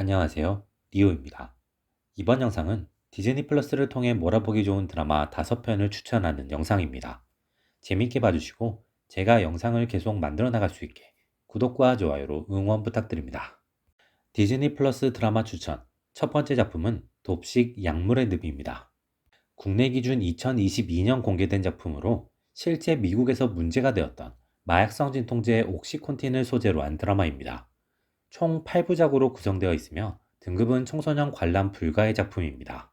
안녕하세요. 리오입니다. 이번 영상은 디즈니 플러스를 통해 몰아보기 좋은 드라마 5편을 추천하는 영상입니다. 재밌게 봐주시고 제가 영상을 계속 만들어 나갈 수 있게 구독과 좋아요로 응원 부탁드립니다. 디즈니 플러스 드라마 추천 첫 번째 작품은 돕식 약물의 늪입니다. 국내 기준 2022년 공개된 작품으로 실제 미국에서 문제가 되었던 마약성 진통제 옥시콘틴을 소재로 한 드라마입니다. 총 8부작으로 구성되어 있으며 등급은 청소년 관람 불가의 작품입니다.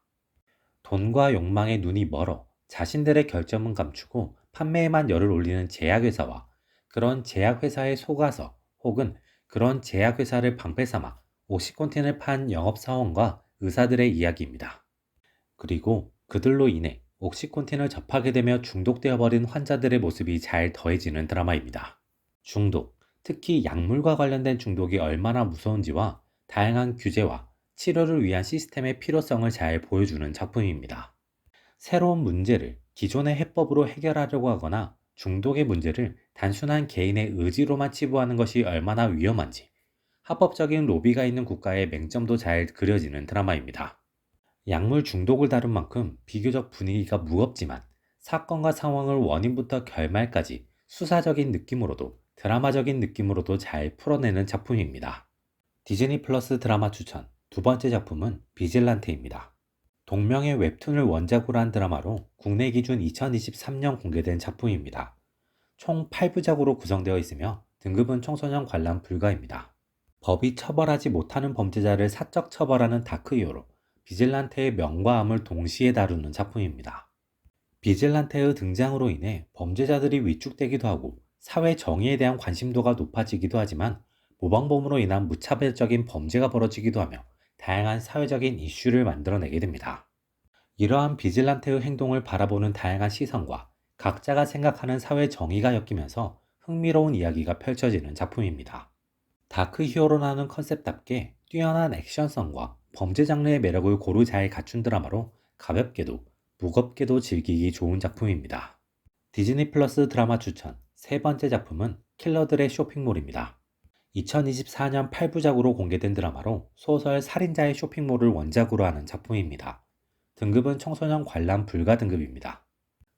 돈과 욕망에 눈이 멀어 자신들의 결점은 감추고 판매에만 열을 올리는 제약회사와 그런 제약회사에 속아서 혹은 그런 제약회사를 방패 삼아 옥시콘틴을 판 영업사원과 의사들의 이야기입니다. 그리고 그들로 인해 옥시콘틴을 접하게 되며 중독되어 버린 환자들의 모습이 잘 더해지는 드라마입니다. 중독, 특히 약물과 관련된 중독이 얼마나 무서운지와 다양한 규제와 치료를 위한 시스템의 필요성을 잘 보여주는 작품입니다. 새로운 문제를 기존의 해법으로 해결하려고 하거나 중독의 문제를 단순한 개인의 의지로만 치부하는 것이 얼마나 위험한지 합법적인 로비가 있는 국가의 맹점도 잘 그려지는 드라마입니다. 약물 중독을 다룬 만큼 비교적 분위기가 무겁지만 사건과 상황을 원인부터 결말까지 수사적인 느낌으로도 드라마적인 느낌으로도 잘 풀어내는 작품입니다. 디즈니 플러스 드라마 추천 두 번째 작품은 비질란테입니다. 동명의 웹툰을 원작으로 한 드라마로 국내 기준 2023년 공개된 작품입니다. 총 8부작으로 구성되어 있으며 등급은 청소년 관람 불가입니다. 법이 처벌하지 못하는 범죄자를 사적 처벌하는 다크히어로 비질란테의 명과 암을 동시에 다루는 작품입니다. 비질란테의 등장으로 인해 범죄자들이 위축되기도 하고 사회 정의에 대한 관심도가 높아지기도 하지만 모방범으로 인한 무차별적인 범죄가 벌어지기도 하며 다양한 사회적인 이슈를 만들어내게 됩니다. 이러한 비질란테의 행동을 바라보는 다양한 시선과 각자가 생각하는 사회 정의가 엮이면서 흥미로운 이야기가 펼쳐지는 작품입니다. 다크 히어로라는 컨셉답게 뛰어난 액션성과 범죄 장르의 매력을 고루 잘 갖춘 드라마로 가볍게도 무겁게도 즐기기 좋은 작품입니다. 디즈니 플러스 드라마 추천 세 번째 작품은 킬러들의 쇼핑몰입니다. 2024년 8부작으로 공개된 드라마로 소설 살인자의 쇼핑몰을 원작으로 하는 작품입니다. 등급은 청소년 관람 불가 등급입니다.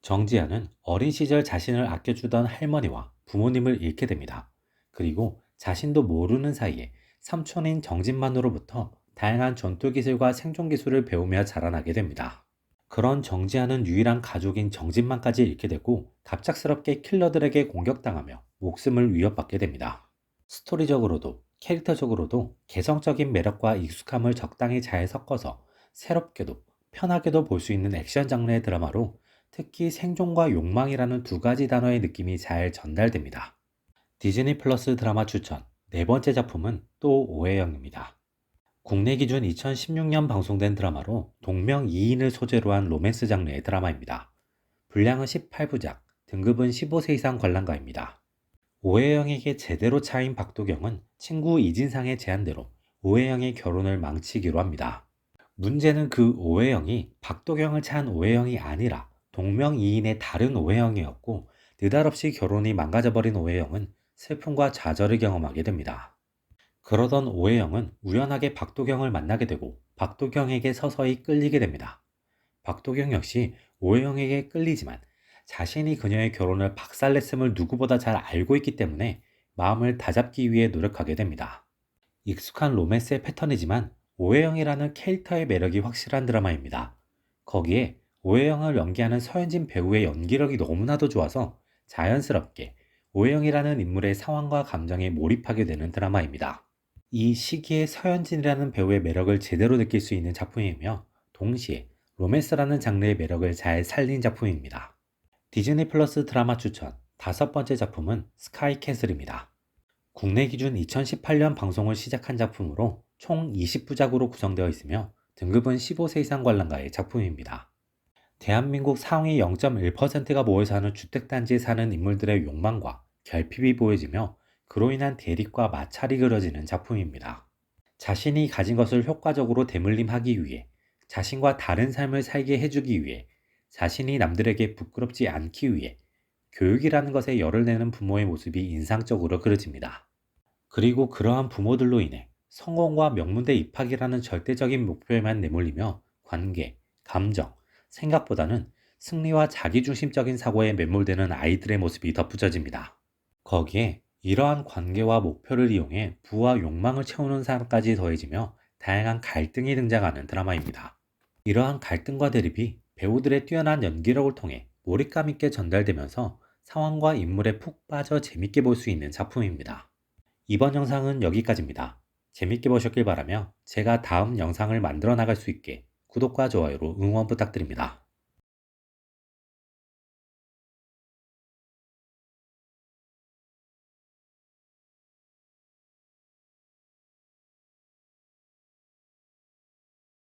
정지아는 어린 시절 자신을 아껴주던 할머니와 부모님을 잃게 됩니다. 그리고 자신도 모르는 사이에 삼촌인 정진만으로부터 다양한 전투 기술과 생존 기술을 배우며 자라나게 됩니다. 그런 정지아는 유일한 가족인 정진만까지 잃게 되고 갑작스럽게 킬러들에게 공격당하며 목숨을 위협받게 됩니다. 스토리적으로도 캐릭터적으로도 개성적인 매력과 익숙함을 적당히 잘 섞어서 새롭게도 편하게도 볼 수 있는 액션 장르의 드라마로 특히 생존과 욕망이라는 두 가지 단어의 느낌이 잘 전달됩니다. 디즈니 플러스 드라마 추천 네 번째 작품은 또 오해영입니다. 국내 기준 2016년 방송된 드라마로 동명 이인을 소재로 한 로맨스 장르의 드라마입니다. 분량은 18부작, 등급은 15세 이상 관람가입니다. 오해영에게 제대로 차인 박도경은 친구 이진상의 제안대로 오해영의 결혼을 망치기로 합니다. 문제는 그 오해영이 박도경을 찬 오해영이 아니라 동명이인의 다른 오해영이었고 느닷없이 결혼이 망가져버린 오해영은 슬픔과 좌절을 경험하게 됩니다. 그러던 오해영은 우연하게 박도경을 만나게 되고 박도경에게 서서히 끌리게 됩니다. 박도경 역시 오해영에게 끌리지만 자신이 그녀의 결혼을 박살냈음을 누구보다 잘 알고 있기 때문에 마음을 다잡기 위해 노력하게 됩니다. 익숙한 로맨스의 패턴이지만 오해영이라는 캐릭터의 매력이 확실한 드라마입니다. 거기에 오해영을 연기하는 서현진 배우의 연기력이 너무나도 좋아서 자연스럽게 오해영이라는 인물의 상황과 감정에 몰입하게 되는 드라마입니다. 이 시기에 서현진이라는 배우의 매력을 제대로 느낄 수 있는 작품이며 동시에 로맨스라는 장르의 매력을 잘 살린 작품입니다. 디즈니 플러스 드라마 추천 다섯 번째 작품은 스카이캐슬입니다. 국내 기준 2018년 방송을 시작한 작품으로 총 20부작으로 구성되어 있으며 등급은 15세 이상 관람가의 작품입니다. 대한민국 상위 0.1%가 모여 사는 주택단지에 사는 인물들의 욕망과 결핍이 보여지며 그로 인한 대립과 마찰이 그려지는 작품입니다. 자신이 가진 것을 효과적으로 대물림하기 위해 자신과 다른 삶을 살게 해주기 위해 자신이 남들에게 부끄럽지 않기 위해 교육이라는 것에 열을 내는 부모의 모습이 인상적으로 그려집니다. 그리고 그러한 부모들로 인해 성공과 명문대 입학이라는 절대적인 목표에만 내몰리며 관계, 감정, 생각보다는 승리와 자기중심적인 사고에 매몰되는 아이들의 모습이 덧붙여집니다. 거기에 이러한 관계와 목표를 이용해 부와 욕망을 채우는 사람까지 더해지며 다양한 갈등이 등장하는 드라마입니다. 이러한 갈등과 대립이 배우들의 뛰어난 연기력을 통해 몰입감 있게 전달되면서 상황과 인물에 푹 빠져 재밌게 볼 수 있는 작품입니다. 이번 영상은 여기까지입니다. 재밌게 보셨길 바라며 제가 다음 영상을 만들어 나갈 수 있게 구독과 좋아요로 응원 부탁드립니다.